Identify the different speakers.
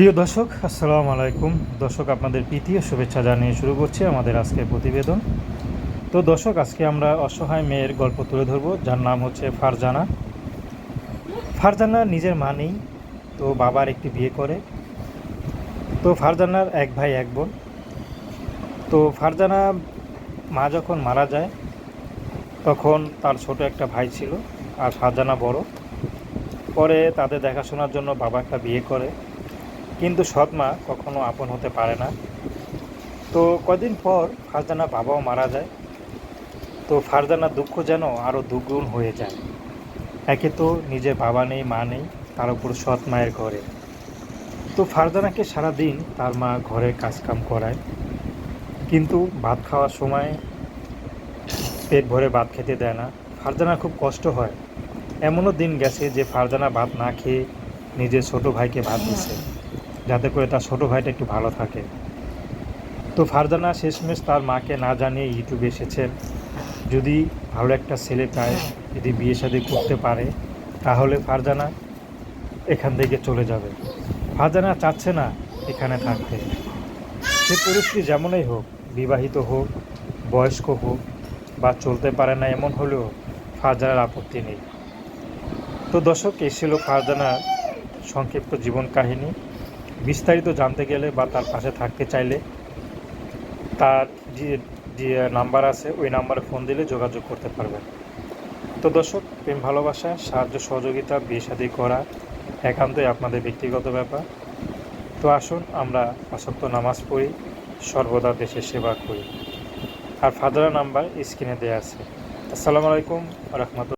Speaker 1: প্রিয় দর্শক, আসসালামু আলাইকুম। দর্শক, আপনাদের প্রীতি ও শুভেচ্ছা জানিয়ে শুরু করছি আমাদের আজকের প্রতিবেদন। তো দর্শক, আজকে আমরা অসহায় মেয়ের গল্প তুলে ধরব, যার নাম হচ্ছে ফারজানা। ফারজানা নিজের মা নেই, তো বাবার একটি বিয়ে করে। তো ফারজানার এক ভাই, এক বোন। তো ফারজানা মা যখন মারা যায়, তখন তার ছোট একটা ভাই ছিল, আর ফারজানা বড়। পরে তাদের দেখাশোনার জন্য বাবা একটা বিয়ে করে। কিন্তু সৎ মা কখনো আপন হতে পারে না। তো কদিন পর ফারজানা বাবাও মারা যায়। তো ফারজানার দুঃখ যেন আরও দুগুণ হয়ে যায়। একে তো নিজের বাবা নেই, মা নেই, তার উপর সৎ মায়ের ঘরে। তো ফারজানাকে সারাদিন তার মা ঘরে কাজকাম করায়। কিন্তু ভাত খাওয়ার সময় পেট ভরে ভাত খেতে দেয় না। ফারজানা খুব কষ্ট হয়। এমনও দিন গেছে যে ফারজানা ভাত না খেয়ে নিজের ছোট ভাইকে ভাত দিছে। যাতে করে তার ছোটো ভাইটা একটু ভালো থাকে। তো ফারজানা শেষমেশ তার মাকে না জানিয়ে ইউটিউবে এসেছেন যদি ভালো একটা ছেলে পায় যদি বিয়ে শাদী করতে পারে, তাহলে ফারজানা এখান থেকে চলে যাবে। ফারজানা চাচ্ছে না এখানে থাকতে। সে পরিস্থিতি যেমনই হোক, বিবাহিত হোক, বয়স্ক হোক, বা চলতে পারে না এমন হলেও ফারজানার আপত্তি নেই। তো দর্শক এই ছিল ফারজানার সংক্ষিপ্ত জীবন কাহিনী। বিস্তারিত জানতে গেলে বা তার পাশে থাকতে চাইলে তার যে যে নাম্বার আছে, ওই নাম্বারে ফোন দিলে যোগাযোগ করতে পারবেন। তো দর্শক, প্রেম ভালোবাসা, সাহায্য সহযোগিতা, বিয়ে শাদী করা একান্তই আপনাদের ব্যক্তিগত ব্যাপার। তো আসুন, আমরা আসক্ত নামাজ পড়ি, সর্বদা দেশের সেবা করি। আর ফাদারা নাম্বার স্ক্রিনে দেওয়া আছে। আসসালামু আলাইকুম রহমতুল